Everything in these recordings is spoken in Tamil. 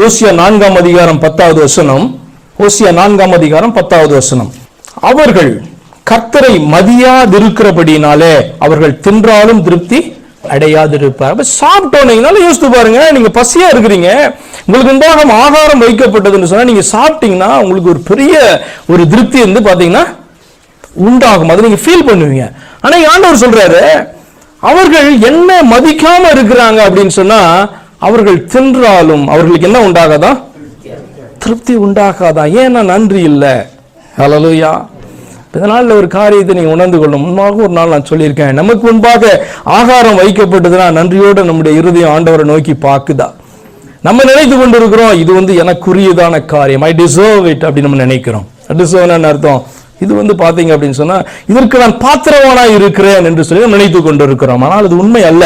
ஓசியா நான்காம் அதிகாரம் பத்தாவது வசனம். ஓசியா நான்காம் அதிகாரம் பத்தாவது வசனம். அவர்கள் கர்த்தரை மதியாதிருக்கிறபடினாலே அவர்கள் தின்றாலும் திருப்தி அடையாதிருப்பார். அப்ப சாப்பிட்டோன்னீங்கனால யோசித்து பாருங்க நீங்க பசியா இருக்கிறீங்க உங்களுக்கு உண்டாகம் ஆகாரம் வைக்கப்பட்டதுன்னு சொன்னா நீங்க சாப்பிட்டீங்கன்னா உங்களுக்கு ஒரு பெரிய ஒரு திருப்தி வந்து பாத்தீங்கன்னா உண்டாகும். அதை நீங்க ஃபீல் பண்ணுவீங்க. ஆனா ஆண்டவர் சொல்றாரு அவர்கள் என்ன மதிக்காம இருக்கிறாங்க அப்படின்னு சொன்னா அவர்கள் சென்றாலும் அவர்களுக்கு என்ன உண்டாகாதா? திருப்தி உண்டாகாதா? ஏன்னா நன்றி இல்லை. ஹலலுயா இதனால் ஒரு காரியத்தை நீ உணர்ந்து கொள்ளும் முன்பாக ஒரு நாள் நான் சொல்லியிருக்கேன். நமக்கு முன்பாக ஆகாரம் வைக்கப்பட்டதுன்னா நன்றியோடு நம்முடைய இருதயம் ஆண்டவரை நோக்கி பார்க்குதா? நம்ம நினைத்து கொண்டிருக்கிறோம் இது வந்து எனக்குரியதான காரியம். ஐ டிசர்வ் இட் அப்படின்னு நம்ம நினைக்கிறோம். டிசர்வ்னு அர்த்தம். இது வந்து பார்த்தீங்க அப்படின்னு சொன்னால் இதற்கு நான் பாத்திரவானா இருக்கிறேன் என்று சொல்லி நினைத்து கொண்டிருக்கிறோம். ஆனால் அது உண்மை அல்ல.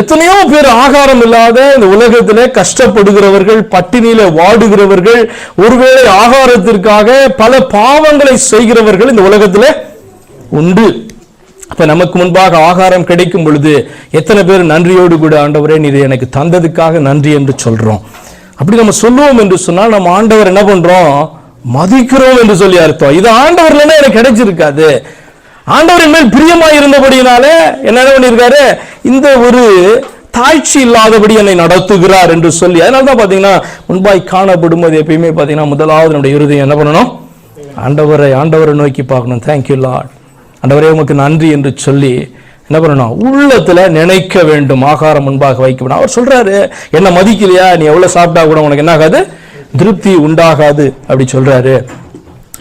எத்தனையோ பேர் ஆகாரம் இல்லாத இந்த உலகத்தில் கஷ்டப்படுகிறவர்கள் பட்டினியில வாடுகிறவர்கள் ஒருவேளை ஆகாரத்திற்காக பல பாவங்களை செய்கிறவர்கள் இந்த உலகத்தில் உண்டு. அப்ப நமக்கு முன்பாக ஆகாரம் கிடைக்கும் பொழுது எத்தனை பேர் நன்றியோடு கூட ஆண்டவரே நீர் எனக்கு தந்ததுக்காக நன்றி என்று சொல்றோம். அப்படி நம்ம சொல்லுவோம் என்று சொன்னால் நம்ம ஆண்டவர் என்ன பண்றோம்? மதிக்கிறோம் என்று சொல்லி அர்த்தம். இது ஆண்டவர்லன்னா எனக்கு கிடைச்சிருக்காது. ஆண்டவரின் மேல் பிரியமா இருந்தபடியினாலே என்ன பண்ணியிருக்காரு? இந்த ஒரு தாழ்ச்சி இல்லாதபடி என்னை நடத்துகிறார் என்று சொல்லி. அதனால தான் பார்த்தீங்கன்னா முன்பாய் காணப்படும் போது எப்பயுமே பார்த்தீங்கன்னா முதலாவது நம்முடைய இருதயம் என்ன பண்ணணும்? ஆண்டவரை ஆண்டவரை நோக்கி பார்க்கணும். தேங்க்யூ லார்ட் ஆண்டவரே உமக்கு நன்றி என்று சொல்லி என்ன பண்ணணும்? உள்ளத்தில் நினைக்க வேண்டும். ஆகாரம் முன்பாக வைக்கப்படும் அவர் சொல்றாரு என்ன மதிக்கலையா? நீ எவ்வளோ சாப்பிட்டா கூட உனக்கு என்ன ஆகாது? திருப்தி உண்டாகாது. அப்படி சொல்றாரு.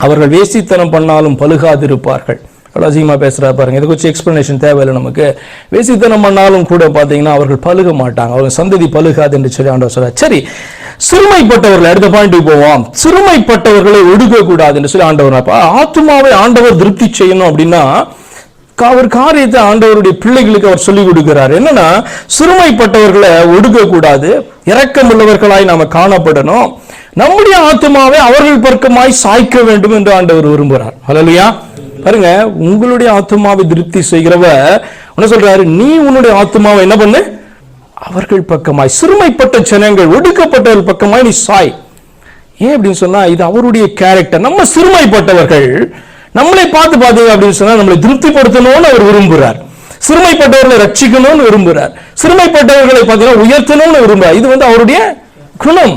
அவர்கள் வேசித்தனம் பண்ணாலும் பழுகாதிருப்பார்கள். எவ்வளோ அதிகமாக பேசுகிறா பாருங்க. இதுக்கு வச்சு எக்ஸ்ப்ளனேஷன் தேவையில்லை நமக்கு. வேசித்தனம் பண்ணாலும் கூட பார்த்தீங்கன்னா அவர்கள் பழுக மாட்டாங்க. அவர்கள் சந்ததி பழுகாது என்று சொல்லி ஆண்டவர் சொல்றார். சரி சிறுமைப்பட்டவர்கள் அடுத்த பாயிண்ட்டுக்கு போவோம். சிறுமைப்பட்டவர்களை ஒடுக்கக்கூடாது என்று சொல்லி ஆண்டவர் அப்போ ஆத்மாவை ஆண்டவர் திருப்தி செய்யணும் அப்படின்னா அவர் காரியத்தை ஆண்டவருடைய பிள்ளைகளுக்கு அவர் சொல்லிக் கொடுக்கிறார். என்னன்னா சிறுமைப்பட்டவர்களை ஒடுக்கக்கூடாது. இரக்கமுள்ளவர்களாய் நாம காணப்படணும். நம்முடைய ஆத்மாவை அவர்கள் பக்கமாய் சாய்க்க வேண்டும் என்று ஆண்டவர் விரும்புகிறார். ஹalleluya பாருங்க உங்களுடைய ஆத்மாவை திருப்தி செய்கிறவர் என்ன சொல்றாரு? நீ உன்னுடைய ஆத்மாவை என்ன பண்ணு? அவர்கள் பக்கமாய் சிறுமைப்பட்ட ஜனங்கள் ஒடுக்கப்பட்டவர்கள் பக்கமாய் நீ சாய். ஏன் அப்படின்னு சொன்னா இது அவருடைய கேரக்டர் நம்ம சிறுமைப்பட்டவர்கள் நம்மளை பார்த்து பார்த்தீங்க அப்படின்னு சொன்னா நம்மளை திருப்திப்படுத்தணும்னு அவர் விரும்புகிறார் சிறுமைப்பட்டவர்களை ரட்சிக்கணும்னு விரும்புகிறார் சிறுமைப்பட்டவர்களை பார்த்தீங்கன்னா உயர்த்தணும்னு விரும்புகிறார் இது வந்து அவருடைய குணம்.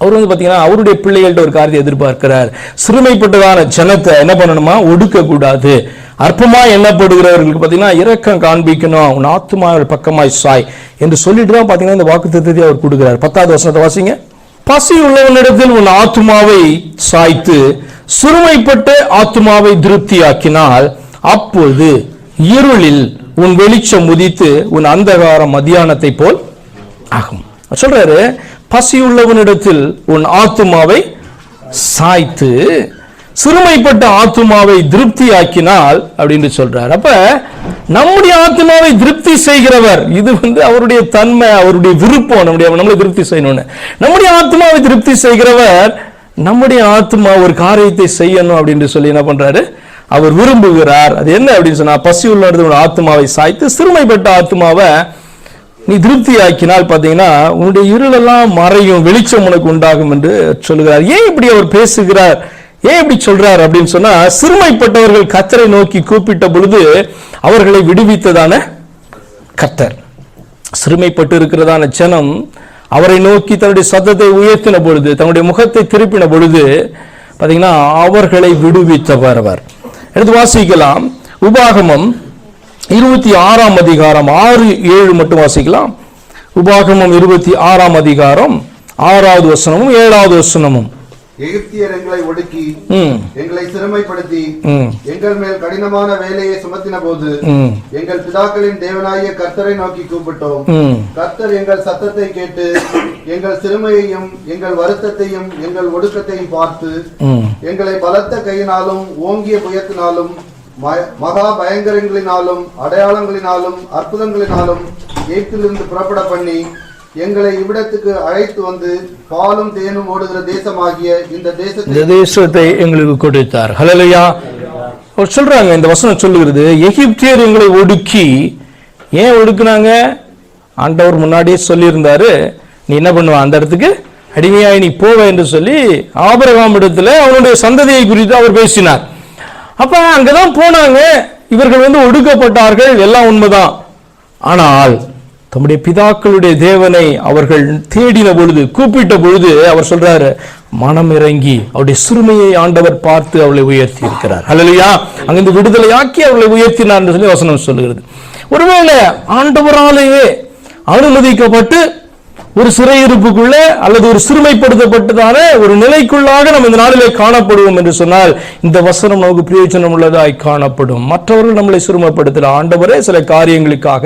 அவர் வந்து பார்த்தீங்கன்னா அவருடைய பிள்ளைகள்ட்ட ஒரு காரியத்தை எதிர்பார்க்கிறார். சிறுமைப்பட்டதான ஜனத்தை என்ன பண்ணணுமா? ஒடுக்கக்கூடாது அற்பமாக அற்பமா எண்ணப்படுகிறவர்களுக்கு பார்த்தீங்கன்னா இரக்கம் காண்பிக்கணும். உன் ஆத்துமாவில் பக்கமாய் சாய் என்று சொல்லிட்டு தான் பார்த்தீங்கன்னா இந்த வாக்கு அவர் கொடுக்குறார். பத்தாவது வசனத்தை வாசிங்க. பசி உள்ளவனிடத்தில் உன் ஆத்துமாவை சாய்த்து சிறுமைப்பட்ட ஆத்துமாவை திருப்தியாக்கினால் அப்போது இருளில் உன் வெளிச்சம் உதித்து உன் அந்தகாரம் மதியானத்தை போல் ஆகும். சொல்றாரு பசியுள்ளவனிடத்தில் உன் ஆத்துமாவை சாய்த்து சிறுமைப்பட்ட ஆத்துமாவை திருப்தியாக்கினால் அப்படின்னு சொல்றார். அப்ப நம்முடைய ஆத்மாவை திருப்தி செய்கிறவர் இது வந்து அவருடைய தன்மை அவருடைய விருப்பம் நம்முடைய நம்மளை திருப்தி செய்யணும்னு. நம்முடைய ஆத்மாவை திருப்தி செய்கிறவர் நம்முடைய ஆத்மா ஒரு காரியத்தை செய்யணும் அப்படின்னு சொல்லி என்ன பண்றாரு? அவர் விரும்புகிறார். அது என்ன அப்படின்னு சொன்னா பசி உள்ள ஆத்மாவை சாய்த்து சிறுமைப்பட்ட ஆத்மாவை நீ திருப்தி ஆக்கினால் பார்த்தீங்கன்னா உன்னுடைய இருளெல்லாம் மறையும் வெளிச்சம் உனக்கு உண்டாகும் என்று சொல்லுகிறார். ஏன் இப்படி அவர் பேசுகிறார்? ஏன் இப்படி சொல்றார் அப்படின்னு சொன்னா சிறுமைப்பட்டவர்கள் கத்தரை நோக்கி கூப்பிட்ட பொழுது அவர்களை விடுவித்ததான கத்தர் சிறுமைப்பட்டு இருக்கிறதான ஜனம் அவரை நோக்கி தன்னுடைய சத்தத்தை உயர்த்தின பொழுது தன்னுடைய முகத்தை திருப்பின பொழுது பார்த்தீங்கன்னா அவர்களை விடுவித்தவர் அவர். எடுத்து வாசிக்கலாம். உபாகமம் இருபத்தி ஆறாம் அதிகாரம் ஆறு ஏழு மட்டும் வாசிக்கலாம். உபாகமம் இருபத்தி ஆறாம் அதிகாரம் ஆறாவது வசனமும் ஏழாவது வசனமும். எகிப்தியர் எங்களை ஒடுக்கி எங்களை சிறுமைப்படுத்தி எங்கள் மேல் கடினமான வேலையை சுமத்தின போது எங்கள் பிதாக்களின் தேவனாகிய கர்த்தரை நோக்கி கூப்பிட்டோம். கர்த்தர் எங்கள் சத்தத்தை கேட்டு எங்கள் சிறுமையையும் எங்கள் வருத்தத்தையும் எங்கள் ஒடுக்கத்தையும் பார்த்து எங்களை பலத்த கையினாலும் ஓங்கிய புயத்தினாலும் மகா பயங்கரங்களினாலும் அடையாளங்களினாலும் அற்புதங்களினாலும் எகிப்திலிருந்து புறப்பட பண்ணி எங்களை இவ்விடத்துக்கு அழைத்து வந்து பாலும் தேனும் ஓடுகிற தேசமாகிய இந்த தேசத்தை தேசத்தை எங்களுக்கு கொடுத்தார். ஹலலையா சொல்றாங்க இந்த வசனம் சொல்லுகிறது எகிப்தியர் எங்களை ஒடுக்கி ஏன் ஒடுக்குனாங்க? ஆண்டவர் முன்னாடியே சொல்லியிருந்தாரு நீ என்ன பண்ணுவ? அந்த இடத்துக்கு அடிமையாய் நீ போவ என்று சொல்லி ஆபரகாம் இடத்துல அவனுடைய சந்ததியை குறித்து அவர் பேசினார். அப்ப அங்கதான் போனாங்க. இவர்கள் வந்து ஒடுக்கப்பட்டார்கள். எல்லாம் உண்மைதான். ஆனால் தம்முடைய பிதாக்களுடைய தேவனை அவர்கள் தேடின பொழுது கூப்பிட்ட பொழுது அவர் சொல்றாரு மனம் இறங்கி அவருடைய சிறுமையை ஆண்டவர் பார்த்து அவளை உயர்த்தி இருக்கிறார் அல்லையா அங்கிருந்து விடுதலையாக்கி அவளை உயர்த்தினார் என்று சொல்லி வசனம் சொல்லுகிறது. ஒருவேளை ஆண்டவராலேயே அனுமதிக்கப்பட்டு ஒரு சிறையிருப்புக்குள்ள அல்லது ஒரு சிறுமைப்படுத்தப்பட்டதான ஒரு நிலைக்குள்ளாக நம்ம இந்த நாளிலே காணப்படுவோம் என்று சொன்னால் இந்த வசனம் நமக்கு பிரயோஜனம் உள்ளதாய் காணப்படும். மற்றவர்கள் நம்மளை சிறுமைப்படுத்தல. ஆண்டவரே சில காரியங்களுக்காக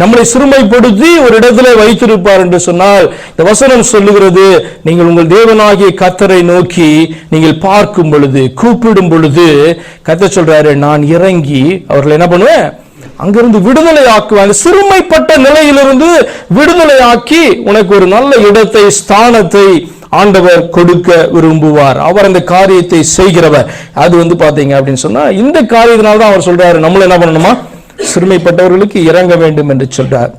நம்மளை சிறுமைப்படுத்தி ஒரு இடத்துல வைத்திருப்பார் என்று சொன்னால் இந்த வசனம் சொல்லுகிறது நீங்கள் உங்கள் தேவனாகிய கத்தரை நோக்கி நீங்கள் பார்க்கும் பொழுது கூப்பிடும் பொழுது கத்த சொல்றாரு நான் இறங்கி அவர்கள் என்ன பண்ணுவேன்? அங்கிருந்து விடுதலை ஆக்குவாங்க சிறுமைப்பட்ட நிலையிலிருந்து விடுதலை ஆக்கி உனக்கு ஒரு நல்ல இடத்தை ஸ்தானத்தை ஆண்டவர் கொடுக்க விரும்புவார். அவர் அந்த காரியத்தை செய்கிறவர். அது வந்து பாத்தீங்க அப்படின்னு சொன்னா இந்த காரியத்தினால்தான் அவர் சொல்றாரு நம்மள என்ன பண்ணணுமா? சிறுமைப்பட்டவர்களுக்கு இறங்க வேண்டும் என்று சொல்றார்.